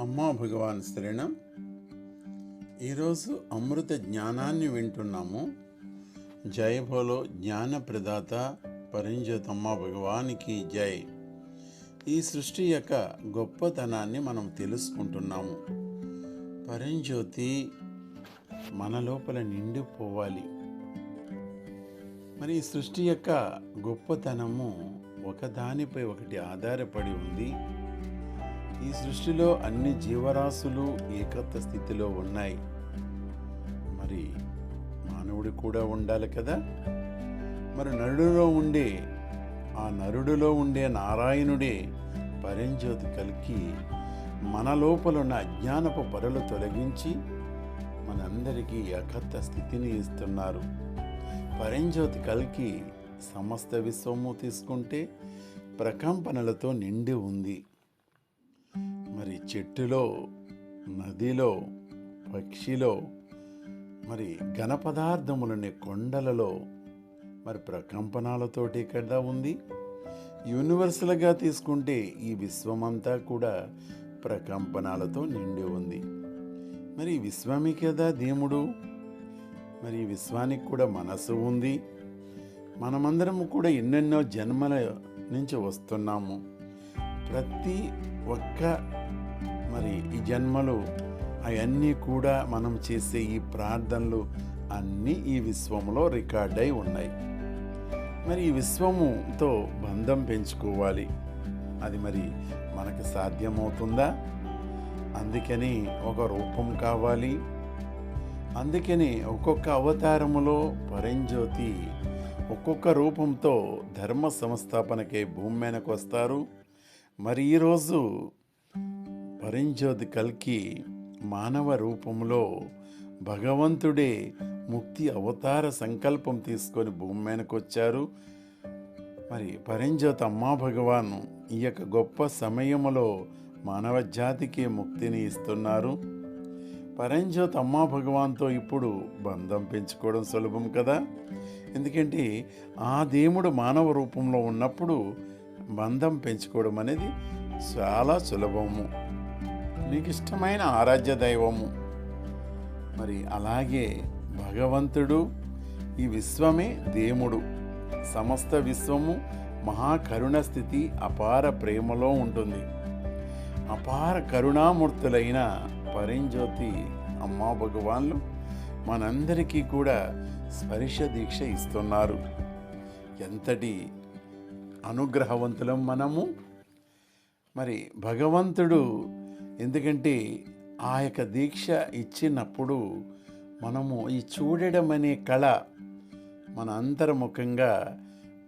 అమ్మా భగవాన్ శరణం. ఈరోజు అమృత జ్ఞానాన్ని వింటున్నాము. జై భోలో జ్ఞాన ప్రదాత పరంజతమ్మ భగవానికి జై. ఈ సృష్టి యొక్క గొప్పతనాన్ని మనం తెలుసుకుంటున్నాము. పరంజ్యోతి మన లోపల నిండిపోవాలి. మరి ఈ సృష్టి యొక్క గొప్పతనము ఒకదానిపై ఒకటి ఆధారపడి ఉంది. ఈ సృష్టిలో అన్ని జీవరాశులు ఏకత్వ స్థితిలో ఉన్నాయి. మరి మానవుడు కూడా ఉండాలి కదా? మరి నరుడులో ఉండే ఆ నరుడులో ఉండే నారాయణుడే పరంజ్యోతి కలికి మన లోపల ఉన్న అజ్ఞానపు పొరలు తొలగించి మనందరికీ ఏకత్వ స్థితిని ఇస్తున్నారు. పరంజ్యోతి కలికి సమస్త విశ్వము తీసుకుంటే ప్రకంపనలతో నిండి ఉంది. మరి చెట్టులో నదిలో పక్షిలో మరి ఘన పదార్థములని కొండలలో మరి ప్రకంపనాలతోటి కదా ఉంది. యూనివర్సల్గా తీసుకుంటే ఈ విశ్వమంతా కూడా ప్రకంపనాలతో నిండి ఉంది. మరి విశ్వమే కదా దేవుడు? మరి విశ్వానికి కూడా మనసు ఉంది. మనమందరము కూడా ఎన్నెన్నో జన్మల నుంచి వస్తున్నాము. ప్రతి ఒక్క మరి ఈ జన్మలు అవన్నీ కూడా మనం చేసే ఈ ప్రార్థనలు అన్నీ ఈ విశ్వంలో రికార్డ్ అయి ఉన్నాయి. మరి ఈ విశ్వముతో బంధం పెంచుకోవాలి. అది మరి మనకు సాధ్యమవుతుందా? అందుకని ఒక రూపం కావాలి. అందుకని ఒక్కొక్క అవతారములో పరంజ్యోతి ఒక్కొక్క రూపంతో ధర్మ సంస్థాపనకే భూమి మీదకు వస్తారు. మరి ఈరోజు పరంజ్యోతి కల్కి మానవ రూపంలో భగవంతుడే ముక్తి అవతార సంకల్పం తీసుకొని భూమి మీదకి వచ్చారు. మరి పరంజ్యోతి అమ్మా భగవాను ఈ యొక్క గొప్ప సమయంలో మానవ జాతికి ముక్తిని ఇస్తున్నారు. పరంజ్యోతి అమ్మా భగవాన్తో ఇప్పుడు బంధం పెంచుకోవడం సులభం కదా? ఎందుకంటే ఆ దేవుడు మానవ రూపంలో ఉన్నప్పుడు బంధం పెంచుకోవడం అనేది చాలా సులభము. నీకు ఇష్టమైన ఆరాధ్య దైవము. మరి అలాగే భగవంతుడు ఈ విశ్వమే దేవుడు. సమస్త విశ్వము మహాకరుణ స్థితి అపార ప్రేమలో ఉంటుంది. అపార కరుణామూర్తులైన పరంజ్యోతి అమ్మా భగవాన్లు మనందరికీ కూడా స్పర్శ దీక్ష ఇస్తున్నారు. ఎంతటి అనుగ్రహవంతులం మనము. మరి భగవంతుడు ఎందుకంటే ఆ యొక్క దీక్ష ఇచ్చినప్పుడు మనము ఈ చూడడం అనే కళ మన అంతర్ముఖంగా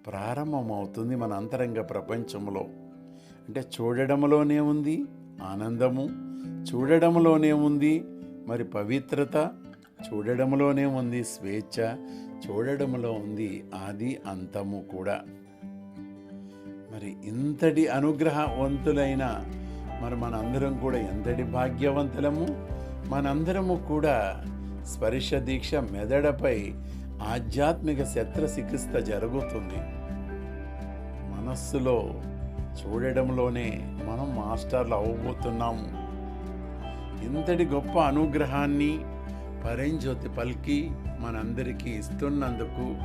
ప్రారంభమవుతుంది మన అంతరంగ ప్రపంచంలో. అంటే చూడడంలోనే ఉంది ఆనందము చూడడంలోనే ఉంది మరి పవిత్రత చూడడంలోనే ఉంది స్వేచ్ఛ చూడడంలో ఉంది ఆది అంతము కూడా. మరి ఇంతటి అనుగ్రహవంతులైన మరి మనందరం కూడా ఎంతటి భాగ్యవంతులము? మనందరము కూడా స్పర్శ దీక్ష మెదడపై ఆధ్యాత్మిక శస్త్రచికిత్స జరుగుతుంది. మనస్సులో చూడడంలోనే మనం మాస్టర్లు అవ్వబోతున్నాము ఇంతటి గొప్ప అనుగ్రహాన్ని పరంజ్యోతి పలికి మనందరికీ ఇస్తున్నందుకు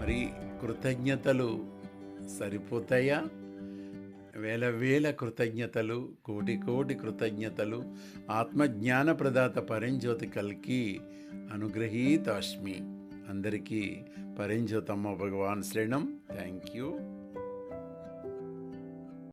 మరి కృతజ్ఞతలు. సరిపోతాయా? వేల వేల కృతజ్ఞతలు కోటి కోటి కృతజ్ఞతలు. ఆత్మజ్ఞాన ప్రదాత పరంజ్యోతి కల్కి అనుగ్రహీతాష్మి అందరికీ పరంజ్యోతమ్మ భగవాన్ శ్రేణం. Thank you.